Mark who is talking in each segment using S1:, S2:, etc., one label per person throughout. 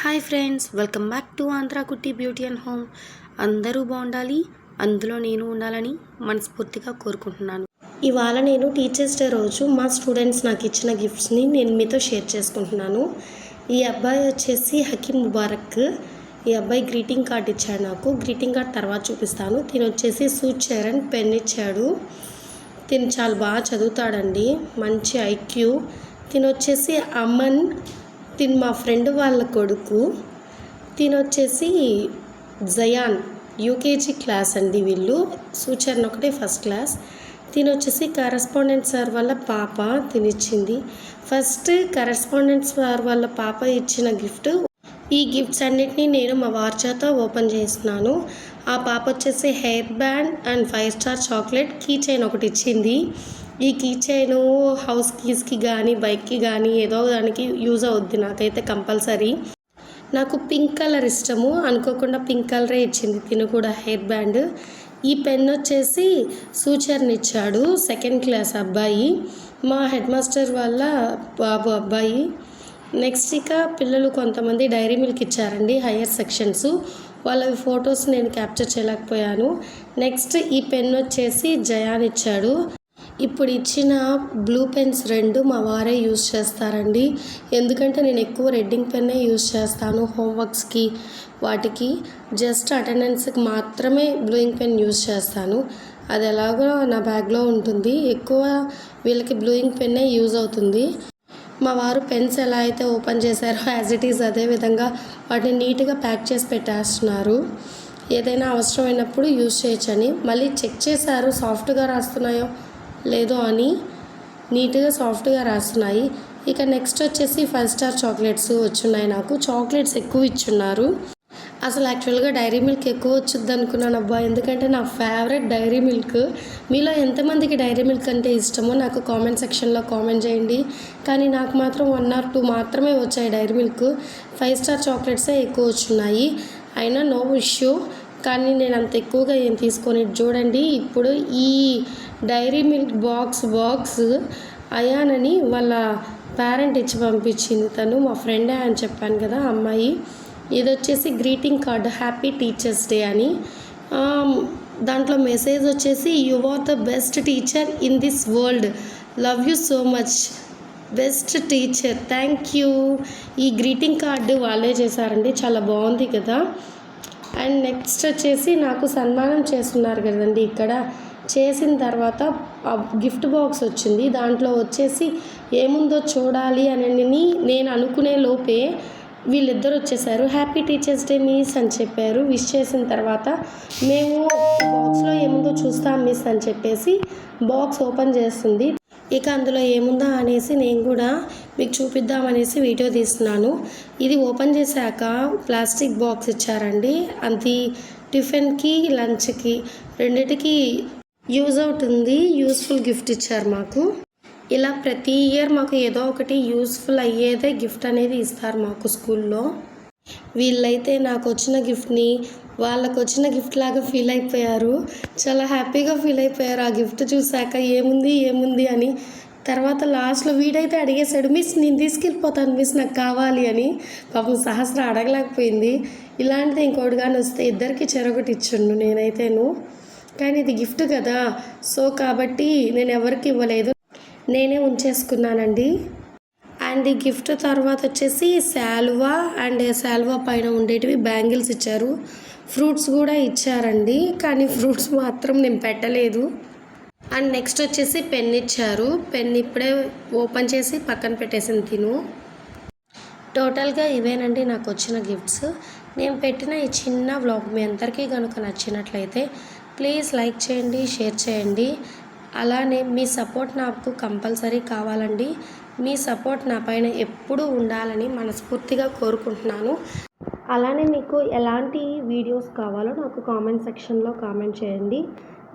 S1: Hi friends welcome back to Andhra కుట్టి beauty and home. అందరూ బాగుండాలి అందులో నేను ఉండాలని మనస్ఫూర్తిగా కోరుకుంటున్నాను. ఇవాళ నేను టీచర్స్ డే రోజు మా స్టూడెంట్స్ నాకు ఇచ్చిన గిఫ్ట్స్ని నేను మీతో షేర్ చేసుకుంటున్నాను. ఈ అబ్బాయి వచ్చేసి హకీమ్ ముబారక్. ఈ అబ్బాయి గ్రీటింగ్ కార్డ్ ఇచ్చాడు నాకు. గ్రీటింగ్ కార్డ్ తర్వాత చూపిస్తాను. తిని వచ్చేసి సూట్ చరణ్ పెన్ ఇచ్చాడు. తిను చాలా బాగా చదువుతాడండి. మంచి ఐక్యూ. తిను వచ్చేసి అమన్ తిను మా ఫ్రెండ్ వాళ్ళ కొడుకు తినొచ్చేసి జయాన్ యూకేజీ క్లాస్ అండి వీళ్ళు. సూచన ఒకటే ఫస్ట్ క్లాస్. తినొచ్చేసి కరస్పాండెంట్ సార్ వాళ్ళ పాప తినిచ్చింది. ఫస్ట్ కరస్పాండెంట్ సార్ వాళ్ళ పాప ఇచ్చిన గిఫ్ట్. ఈ గిఫ్ట్స్ అన్నిటినీ నేను మా వార్చాతో ఓపెన్ చేస్తున్నాను. ఆ పాప వచ్చేసి hair band and five star chocolate key chain ఒకటి ఇచ్చింది. ఈ కీ చైన్ హౌస్ కీస్కి కానీ బైక్కి కానీ ఏదో దానికి యూజ్ అవుద్ది నాకైతే కంపల్సరీ నాకు పింక్ కలర్ ఇష్టము. అనుకోకుండా పింక్ కలరే ఇచ్చింది. తిను కూడా హెయిర్ బ్యాండ్ ఈ పెన్ వచ్చేసి సూచర్ని ఇచ్చాడు సెకండ్ క్లాస్ అబ్బాయి. మా హెడ్ మాస్టర్ వాళ్ళ బాబు అబ్బాయి. నెక్స్ట్ ఇక పిల్లలు కొంతమంది డైరీ మిల్క్ ఇచ్చారండి హయ్యర్ సెక్షన్స్ వాళ్ళ ఫొటోస్ నేను క్యాప్చర్ చేయలేకపోయాను. నెక్స్ట్ ఈ పెన్ వచ్చేసి జయాన్ ఇచ్చాడు. ఇప్పుడు ఇచ్చిన బ్లూ పెన్స్ రెండు మా వారే యూస్ చేస్తారండి. ఎందుకంటే నేను ఎక్కువ రెడ్డింగ్ పెన్నే యూజ్ చేస్తాను హోంవర్క్స్కి వాటికి. జస్ట్ అటెండెన్స్కి మాత్రమే బ్లూయింగ్ పెన్ యూజ్ చేస్తాను. అది ఎలాగో నా బ్యాగ్లో ఉంటుంది. ఎక్కువ వీళ్ళకి బ్లూయింగ్ పెన్నే యూజ్ అవుతుంది. మా వారు పెన్స్ ఎలా అయితే ఓపెన్ చేశారో యాజ్ ఇట్ ఈజ్ అదే విధంగా వాటిని నీట్గా ప్యాక్ చేసి పెట్టేస్తున్నారు. ఏదైనా అవసరమైనప్పుడు యూజ్ చేయొచ్చని. మళ్ళీ చెక్ చేశారు సాఫ్ట్గా రాస్తున్నాయో లేదో అని నీట్గా సాఫ్ట్గా రాస్తున్నాయి. ఇక నెక్స్ట్ వచ్చేసి ఫైవ్ స్టార్ చాక్లెట్స్ వచ్చున్నాయి నాకు. చాక్లెట్స్ ఎక్కువ ఇచ్చున్నారు. అసలు యాక్చువల్గా డైరీ మిల్క్ ఎక్కువ వచ్చింది అనుకున్నాను అబ్బా. ఎందుకంటే నా ఫేవరెట్ డైరీ మిల్క్. మీలో ఎంతమందికి డైరీ మిల్క్ అంటే ఇష్టమో నాకు కామెంట్ సెక్షన్లో కామెంట్ చేయండి. కానీ నాకు మాత్రం వన్ ఆర్ టూ మాత్రమే వచ్చాయి డైరీ మిల్క్. ఫైవ్ స్టార్ చాక్లెట్సే ఎక్కువ వచ్చున్నాయి. అయినా నో ఇష్యూ. కానీ నేను అంత ఎక్కువగా ఏం తీసుకొని చూడండి ఇప్పుడు ఈ డైరీ మిల్క్ బాక్స్ బాక్స్ అయానని వాళ్ళ పేరెంట్ ఇచ్చి పంపించింది తను మా ఫ్రెండే అని చెప్పాను కదా అమ్మాయి. ఇది వచ్చేసి greeting card happy teachers day అని. దాంట్లో మెసేజ్ వచ్చేసి you are the best teacher in this world love you so much best teacher thank you ఈ గ్రీటింగ్ కార్డు వాళ్ళే చేశారండి చాలా బాగుంది కదా. అండ్ నెక్స్ట్ వచ్చేసి నాకు సన్మానం చేస్తున్నారు కదండి ఇక్కడ. చేసిన తర్వాత గిఫ్ట్ బాక్స్ వచ్చింది. దాంట్లో వచ్చేసి ఏముందో చూడాలి అని నేను అనుకునే లోపే వీళ్ళిద్దరు వచ్చేసారు. హ్యాపీ టీచర్స్ డే మీస్ అని చెప్పారు. విష్ చేసిన తర్వాత మేము బాక్స్లో ఏముందో చూస్తాం మిస్ అని చెప్పేసి బాక్స్ ఓపెన్ చేస్తుంది. ఇక అందులో ఏముందా అనేసి నేను కూడా మీకు చూపిద్దామనేసి వీడియో తీస్తున్నాను. ఇది ఓపెన్ చేశాక ప్లాస్టిక్ బాక్స్ ఇచ్చారండి. అది టిఫిన్కి లంచ్కి రెండిటికి యూజ్ అవుతుంది యూస్ఫుల్ గిఫ్ట్ ఇచ్చారు మాకు. ఇలా ప్రతి ఇయర్ మాకు ఏదో ఒకటి యూస్ఫుల్ అయ్యేదే గిఫ్ట్ అనేది ఇస్తారు మాకు స్కూల్లో. వీళ్ళైతే నాకు వచ్చిన గిఫ్ట్ని వాళ్ళకు వచ్చిన గిఫ్ట్ లాగా ఫీల్ అయిపోయారు. చాలా హ్యాపీగా ఫీల్ అయిపోయారు. ఆ గిఫ్ట్ చూశాక ఏముంది ఏముంది అని. తర్వాత లాస్ట్లో వీడైతే అడిగేశాడు మిస్ నేను తీసుకెళ్ళిపోతాను మిస్ నాకు కావాలి అని. పాపం సహస్ర అడగలేకపోయింది. ఇలాంటిది ఇంకోటి కానీ వస్తే ఇద్దరికి చెరొకటి ఇచ్చిండు నేనైతేను. కానీ ఇది గిఫ్ట్ కదా. సో కాబట్టి నేను ఎవరికి ఇవ్వలేదు. నేనే ఉంచేసుకున్నానండి. అండ్ ఈ గిఫ్ట్ తర్వాత వచ్చేసి శాల్వా అండ్ శాల్వా పైన ఉండేటివి బ్యాంగిల్స్ ఇచ్చారు. ఫ్రూట్స్ కూడా ఇచ్చారండి. కానీ ఫ్రూట్స్ మాత్రం నేను పెట్టలేదు. అండ్ నెక్స్ట్ వచ్చేసి పెన్ ఇచ్చారు. పెన్ ఇప్పుడే ఓపెన్ చేసి పక్కన పెట్టేసింది తిను. టోటల్గా ఇవేనండి నాకు వచ్చిన గిఫ్ట్స్. నేను పెట్టిన ఈ చిన్న వ్లాగ్ మీ అందరికీ కనుక నచ్చినట్లయితే ప్లీజ్ లైక్ చేయండి షేర్ చేయండి. అలానే మీ సపోర్ట్ నాకు కంపల్సరీ కావాలండి. మీ సపోర్ట్ నా పైన ఎప్పుడూ ఉండాలని మనస్ఫూర్తిగా కోరుకుంటున్నాను. అలానే మీకు ఎలాంటి వీడియోస్ కావాలో నాకు కామెంట్ సెక్షన్లో కామెంట్ చేయండి.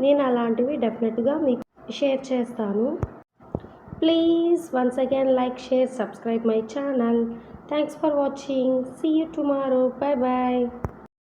S1: నేను అలాంటివి డెఫినెట్గా మీకు షేర్ చేస్తాను. Please once again like share subscribe my channel. Thanks for watching. See you tomorrow. Bye bye